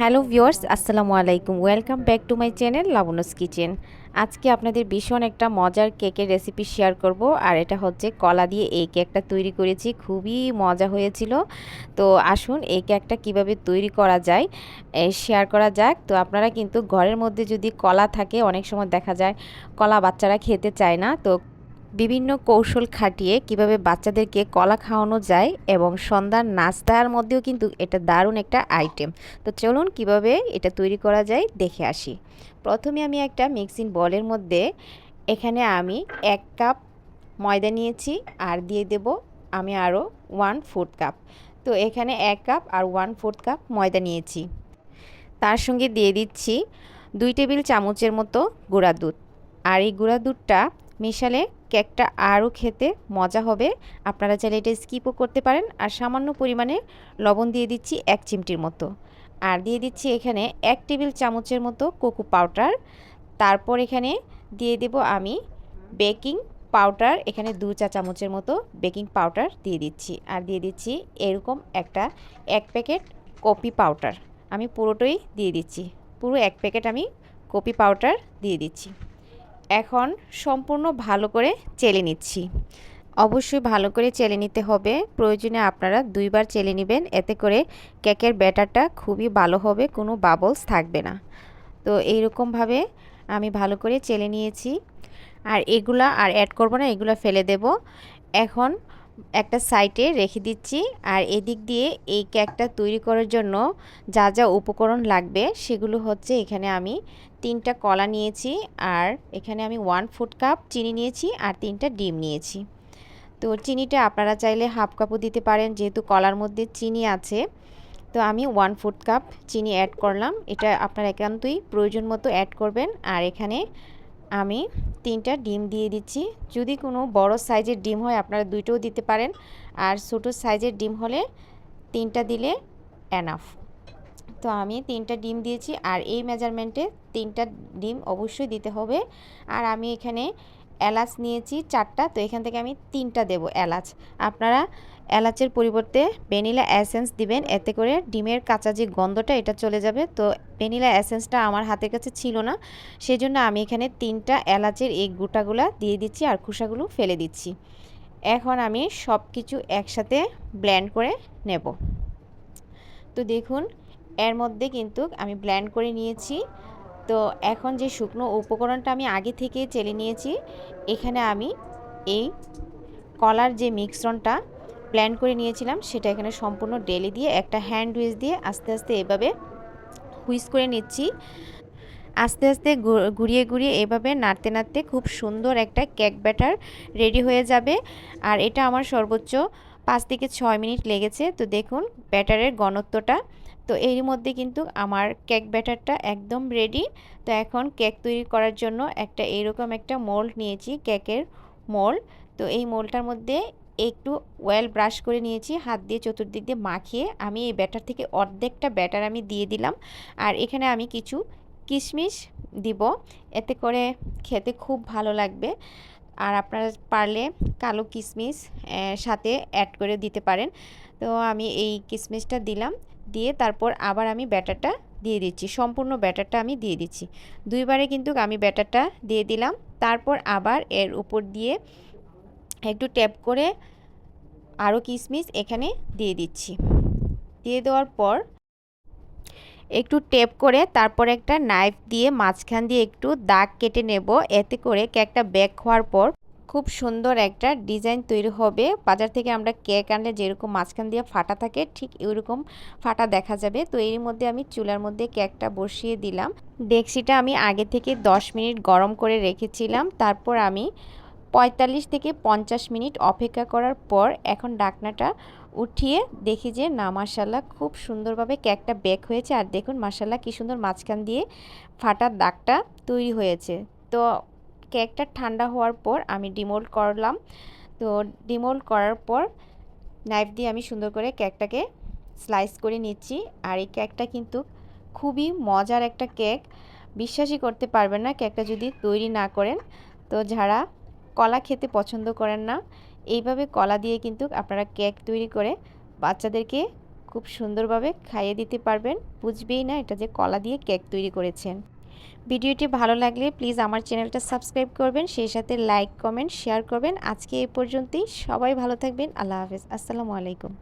Hello viewers, আসসালামু আলাইকুম। Welcome back to my channel Labon's kitchen আজকে আপনাদের ভীষণ একটা মজার কেকের রেসিপি শেয়ার করব, আর এটা হচ্ছে কলা দিয়ে এই কেকটা তৈরি করেছি। খুবই মজা হয়েছিল। তো আসুন, এই কেকটা কীভাবে তৈরি করা যায় শেয়ার করা যাক। তো আপনারা কিন্তু ঘরের মধ্যে যদি কলা থাকে, অনেক সময় দেখা যায় কলা বাচ্চারা খেতে চায় না। তো বিভিন্ন কৌশল খাটিয়ে কীভাবে বাচ্চাদেরকে কলা খাওয়ানো যায় এবং সন্ধ্যার নাস্তার মধ্যেও কিন্তু এটা দারুণ একটা আইটেম তো চলুন কীভাবে এটা তৈরি করা যায় দেখে আসি। প্রথমে আমি একটা মিক্সিং বলের মধ্যে এখানে আমি এক কাপ ময়দা নিয়েছি আর দিয়ে দেব আমি আরও ওয়ান ফোর্থ কাপ তো এখানে এক কাপ আর ওয়ান ফোর্থ কাপ ময়দা নিয়েছি। তার সঙ্গে দিয়ে দিচ্ছি দুই টেবিল চামচের মতো গুঁড়া দুধ। আর এই গুঁড়া দুধটা মেশালে কেকটা আরও খেতে মজা হবে। আপনারা চাইলে এটা স্কিপও করতে পারেন আর সামান্য পরিমাণে লবণ দিয়ে দিচ্ছি এক চিমটির মতো। আর দিয়ে দিচ্ছি এখানে এক টেবিল চামচের মতো কোকো পাউডার। তারপর এখানে দিয়ে দেব আমি বেকিং পাউডার। এখানে দু চা চামচের মতো বেকিং পাউডার দিয়ে দিচ্ছি। আর দিয়ে দিচ্ছি এরকম একটা এক প্যাকেট কপি পাউডার। আমি পুরোটাই দিয়ে দিচ্ছি। পুরো এক প্যাকেট আমি কপি পাউডার দিয়ে দিচ্ছি। এখন সম্পূর্ণ ভালো করে চেলে নিচ্ছি। অবশ্যই ভালো করে চেলে নিতে হবে। প্রয়োজনে আপনারা দুইবার চেলে নেবেন। এতে করে কেকের ব্যাটারটা খুবই ভালো হবে, কোনো বাবলস থাকবে না। তো এইরকমভাবে আমি ভালো করে চেলে নিয়েছি। আর এগুলা আর অ্যাড করব না, এগুলো ফেলে দেব। এখন একটা সাইটে রেখে দিচ্ছি। আর এদিক দিয়ে এই কেকটা তৈরি করার জন্য যা যা উপকরণ লাগবে সেগুলো হচ্ছে এখানে আমি তিনটা কলা নিয়েছি আর এখানে আমি ওয়ান ফুট কাপ চিনি নিয়েছি আর তিনটা ডিম নিয়েছি। তো চিনিটা আপনারা চাইলে হাফ কাপও দিতে পারেন, যেহেতু কলার মধ্যে চিনি আছে। তো আমি ওয়ান ফুট কাপ চিনি অ্যাড করলাম। এটা আপনারা একান্তই প্রয়োজন মতো অ্যাড করবেন। আর এখানে আমি তিনটা ডিম দিয়ে দিচ্ছি। যদি কোনো বড় সাইজের ডিম হয়, আপনারা দুইটাও দিতে পারেন। আর ছোটো সাইজের ডিম হলে তিনটা দিলে এনাফ তো আমি তিনটা ডিম দিয়েছি আর এই মেজারমেন্টে তিনটা ডিম অবশ্যই দিতে হবে। আর আমি এখানে এলাচ নিয়েছি চারটা, তো এখান থেকে আমি তিনটা দেব এলাচ। আপনারা এলাচের পরিবর্তে ভ্যানিলা অ্যাসেন্স দিবেন, এতে করে ডিমের কাঁচা যে গন্ধটা, এটা চলে যাবে। তো ভ্যানিলা অ্যাসেন্সটা আমার হাতের কাছে ছিল না, সেজন্য আমি এখানে তিনটা এলাচের এই গোটাগুলা দিয়ে দিচ্ছি আর খোসাগুলো ফেলে দিচ্ছি। এখন আমি সব কিছু একসাথে ব্ল্যান্ড করে নেব। তো দেখুন, এর মধ্যে কিন্তু আমি ব্ল্যান্ড করে নিয়েছি। তো এখন যে শুকনো উপকরণটা আমি আগে থেকে চেলে নিয়েছি, এখানে আমি এই কলার যে মিক্সরনটা প্ল্যান করে নিয়েছিলাম, সেটা এখানে সম্পূর্ণ ডেলি দিয়ে একটা হ্যান্ড উইচ দিয়ে আস্তে আস্তে এভাবে হুইস করে নিচ্ছি। আস্তে আস্তে ঘুরিয়ে ঘুরিয়ে এভাবে নাড়তে নাড়তে খুব সুন্দর একটা কেক ব্যাটার রেডি হয়ে যাবে। আর এটা আমার সর্বোচ্চ পাঁচ থেকে ছয় মিনিট লেগেছে। তো দেখুন ব্যাটারের ঘনত্বটা। তো এর মধ্যে কিন্তু আমার কেক ব্যাটারটা একদম রেডি। তো এখন কেক তৈরি করার জন্য একটা এরকম একটা মোল্ড নিয়েছি, কেকের মোল্ড। তো এই মোল্ডটার মধ্যে একটু ওয়েল ব্রাশ করে নিয়েছি, হাত দিয়ে চতুর্দিক দিয়ে মাখিয়ে আমি এই ব্যাটার থেকে অর্ধেকটা ব্যাটার আমি দিয়ে দিলাম। আর এখানে আমি কিছু কিশমিশ দিব, এতে করে খেতে খুব ভালো লাগবে। আর আপনারা পারলে কালো কিশমিশ সাথে অ্যাড করে দিতে পারেন। তো আমি এই কিশমিশটা দিলাম, দিয়ে তারপর আবার আমি ব্যাটারটা দিয়ে দিচ্ছি, সম্পূর্ণ ব্যাটারটা আমি দিয়ে দিচ্ছি। দুইবারে কিন্তু আমি ব্যাটারটা দিয়ে দিলাম, তারপর আবার এর উপর দিয়ে একটু ট্যাপ করে আরও কিশমিশ এখানে দিয়ে দিচ্ছি। দিয়ে দেওয়ার পর একটু টেপ করে তারপর একটা নাইফ দিয়ে মাঝখান দিয়ে একটু দাগ কেটে নেব। এতে করে কেকটা ব্যাক হওয়ার পর খুব সুন্দর একটা ডিজাইন তৈরি হবে। বাজার থেকে আমরা কেক আনলে যেরকম মাঝখান দিয়ে ফাটা থাকে, ঠিক এরকম ফাটা দেখা যাবে। তো এর মধ্যে আমি চুলার মধ্যে কেকটা বসিয়ে দিলাম। ডেক্সিটা আমি আগে থেকে 10 মিনিট গরম করে রেখেছিলাম। তারপর আমি পঁয়তাল্লিশ থেকে পঞ্চাশ মিনিট অপেক্ষা করার পর এখন ডাকনাটা উঠিয়ে দেখি যে, না মাসাল্লাহ খুব সুন্দরভাবে কেকটা বেক হয়েছে। আর দেখুন মাসাল্লাহ কী সুন্দর মাঝখান দিয়ে ফাটার দাগটা তৈরি হয়েছে। তো কেকটা ঠান্ডা হওয়ার পর আমি ডিমোল্ড করলাম। তো ডিমোল্ড করার পর নাইফ দিয়ে আমি সুন্দর করে কেকটাকে স্লাইস করে নিচ্ছি। আর এই কেকটা কিন্তু খুবই মজার একটা কেক। বিশ্বাসই করতে পারবেন না কেকটা যদি তৈরি না করেন। তো যারা কলা খেতে পছন্দ করেন না। এইভাবে কলা দিয়ে কিন্তু আপনারা কেক তৈরি করে বাচ্চাদেরকে খুব সুন্দরভাবে খাইয়ে দিতে পারবেন। বুঝবেই না এটা যে কলা দিয়ে কেক তৈরি করেছেন। ভিডিওটি ভালো লাগলে প্লিজ আমার চ্যানেলটা সাবস্ক্রাইব করবেন, সেই সাথে লাইক, কমেন্ট, শেয়ার করবেন। আজকে এই পর্যন্তই। সবাই ভালো থাকবেন। আল্লাহ হাফেজ। আসসালামু আলাইকুম।